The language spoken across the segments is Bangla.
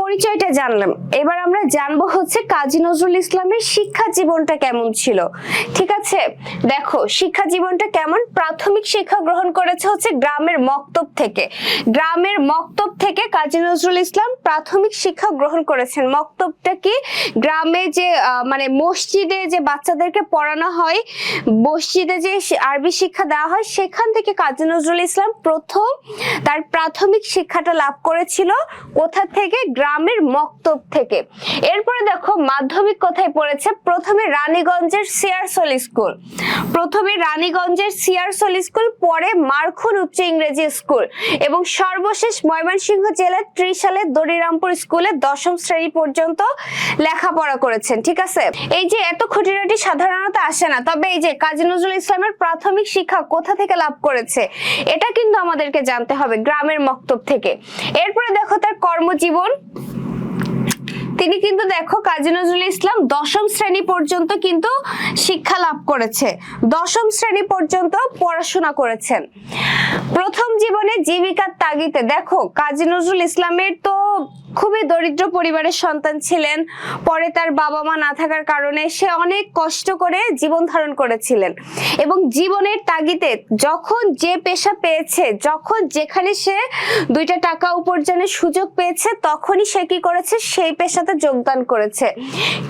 পরিচয়টা জানলাম। এবার আমরা জানব হচ্ছে কাজী নজরুল ইসলামের শিক্ষা জীবনটা কেমন ছিল। ঠিক আছে? দেখো, শিক্ষা জীবনটা কেমন? প্রাথমিক শিক্ষা গ্রহণ করেছে হচ্ছে গ্রামের মক্তব থেকে। গ্রামের মক্তব থেকে কাজী নজরুল ইসলাম প্রাথমিক শিক্ষা গ্রহণ করেছেন। মক্তবটা কি? গ্রামে যে মানে মসজিদে যে বাচ্চাদেরকে পড়ানো হয়, মসজিদে যে আরবি শিক্ষা দেওয়া হয়, সেখান থেকে কাজী নজরুল ইসলাম প্রথম তার প্রাথমিক শিক্ষাটা লাভ করেছিল। কোথা থেকে? গ্রামের মক্তব থেকে। এরপরে দেখো মাধ্যমিক কোথায় পড়েছে, প্রথমে রানীগঞ্জের সিয়ারসল স্কুল। প্রথমে রানীগঞ্জের সিয়ারসল স্কুল, পরে মারখুন উচ্চ ইংরেজি স্কুল এবং সর্বশেষ ময়মনসিংহ জেলার ত্রিশালের দড়িরামপুর স্কুলে দশম শ্রেণি পর্যন্ত লেখাপড়া করেছেন, ঠিক আছে? এই যে এত খুঁটিনাটি সাধারণত আসে না, তবে এই যে কাজী নজরুল ইসলামের প্রাথমিক শিক্ষা কোথা থেকে লাভ করেছে, এটা কিন্তু আমাদেরকে জানতে হবে গ্রামের মক্তব থেকে। এরপরে দেখো তার কর্মজীবন তিনি কিন্তু দেখো কাজী নজরুল ইসলাম দশম শ্রেণি পর্যন্ত কিন্তু শিক্ষা লাভ করেছে। দশম শ্রেণি পর্যন্ত পড়াশোনা করেছেন। প্রথম জীবনে জীবিকার তাগিতে দেখো কাজী নজরুল ইসলামের তো খুবই দরিদ্র পরিবারের সন্তান ছিলেন। পরে তার বাবা মা না থাকার কারণে সে অনেক কষ্ট করে জীবন ধারণ করেছিলেন এবং জীবনের তাগিদে যখন যে পেশা পেয়েছে, যখন যেখানে সে দুইটা টাকা উপার্জনের সুযোগ পেয়েছে, তখনই সে কি করেছে? সেই পেশাতে যোগদান করেছে।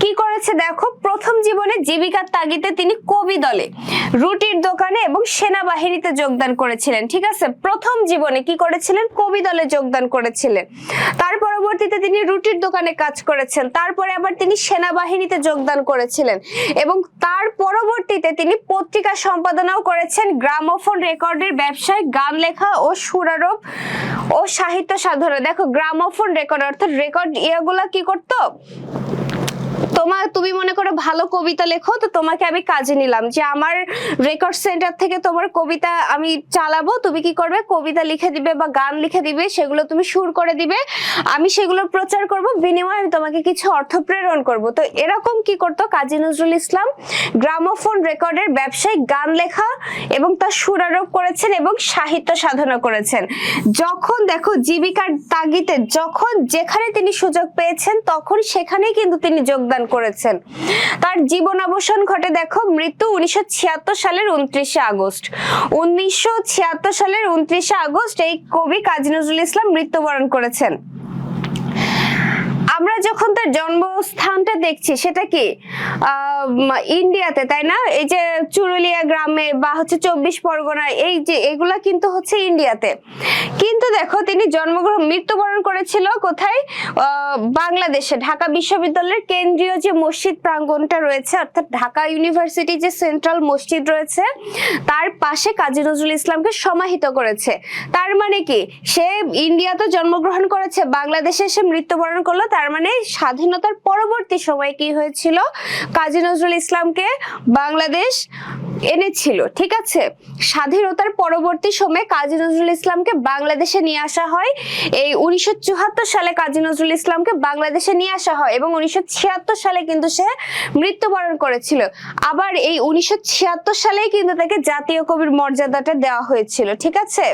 কি করেছে দেখো? প্রথম জীবনে জীবিকার তাগিদে তিনি কবি দলে, রুটির দোকানে এবং সেনাবাহিনীতে যোগদান করেছিলেন, ঠিক আছে? প্রথম জীবনে কি করেছিলেন? কবি দলে যোগদান করেছিলেন। তার পরবর্তীতে তিনি রুটির দোকানে কাজ করেছেন। তারপরে আবার তিনি সেনাবাহিনীতে যোগদান করেছিলেন এবং তার পরবর্তীতে তিনি পত্রিকা সম্পাদনাও করেছেন। গ্রামোফোন রেকর্ডের ব্যবসায় গান লেখা ও সুরারোপ ও সাহিত্য সাধনা। দেখো, গ্রামোফোন রেকর্ড অর্থাৎ রেকর্ড ইয়েগুলা কি করতো? তোমার, তুমি মনে করো ভালো কবিতা লেখো, তো তোমাকে আমি কাজে নিলাম। যে আমার রেকর্ড সেন্টার থেকে তোমার কবিতা আমি চালাবো, তুমি কি করবে? কবিতা লিখে দিবে বা গান লিখে দিবে, সেগুলো তুমি সুর করে দিবে। আমি সেগুলো প্রচার করব, বিনিময়ে আমি তোমাকে কিছু অর্থ প্রেরণ করব। তো এরকম কি করতো কাজী নজরুল ইসলাম? গ্রামোফোন রেকর্ডের ব্যবসায়িক গান লেখা এবং তার সুরারোপ করেছেন এবং সাহিত্য সাধনা করেছেন। যখন দেখো জীবিকার তাগিতে যখন যেখানে তিনি সুযোগ পেয়েছেন, তখন সেখানেই কিন্তু তিনি যোগদান করেছেন। তার জীবন অবসান ঘটে দেখো, মৃত্যু উনিশশো ছিয়াত্তর সালের উনত্রিশে আগস্ট। উনিশশো ছিয়াত্তর সালের উনত্রিশে আগস্ট এই কবি কাজী নজরুল ইসলাম মৃত্যুবরণ করেছেন। আমরা যখন তার জন্মস্থানটা দেখছি, সেটা কি ইন্ডিয়াতে, তাই না? এই যে চুরুলিয়া গ্রামে বা হচ্ছে চব্বিশ পরগনা এই যে এগুলা কিন্তু হচ্ছে ইন্ডিয়াতে। কিন্তু দেখো, তিনি জন্মগ্রহণ, মৃত্যুবরণ করেছিল কোথায়? বাংলাদেশে, ঢাকা বিশ্ববিদ্যালয়ের কেন্দ্রীয় যে মসজিদ প্রাঙ্গণটা রয়েছে, অর্থাৎ ঢাকা ইউনিভার্সিটি যে সেন্ট্রাল মসজিদ রয়েছে, তার পাশে কাজী নজরুল ইসলামকে সমাহিত করেছে। তার মানে কি, সে ইন্ডিয়াতে জন্মগ্রহণ করেছে, বাংলাদেশে এসে মৃত্যুবরণ করল তার মানে স্বাধীনতার পরবর্তী সময় কি হয়েছিল? কাজী নজরুল ইসলামকে বাংলাদেশ এনেছিল, ঠিক আছে? স্বাধীনতার পরবর্তী সময়ে কাজী নজরুল ইসলামকে বাংলাদেশে নিয়ে আসা হয়। এই উনিশশো চুয়াত্তর সালে কাজী নজরুল ইসলামকে বাংলাদেশে নিয়ে আসা হয় এবং উনিশশো ছিয়াত্তর সালে কিন্তু সে মৃত্যুবরণ করেছিল। আবার এই উনিশশো ছিয়াত্তর সালেই কিন্তু তাকে জাতীয় কবির মর্যাদাটা দেওয়া হয়েছিল, ঠিক আছে?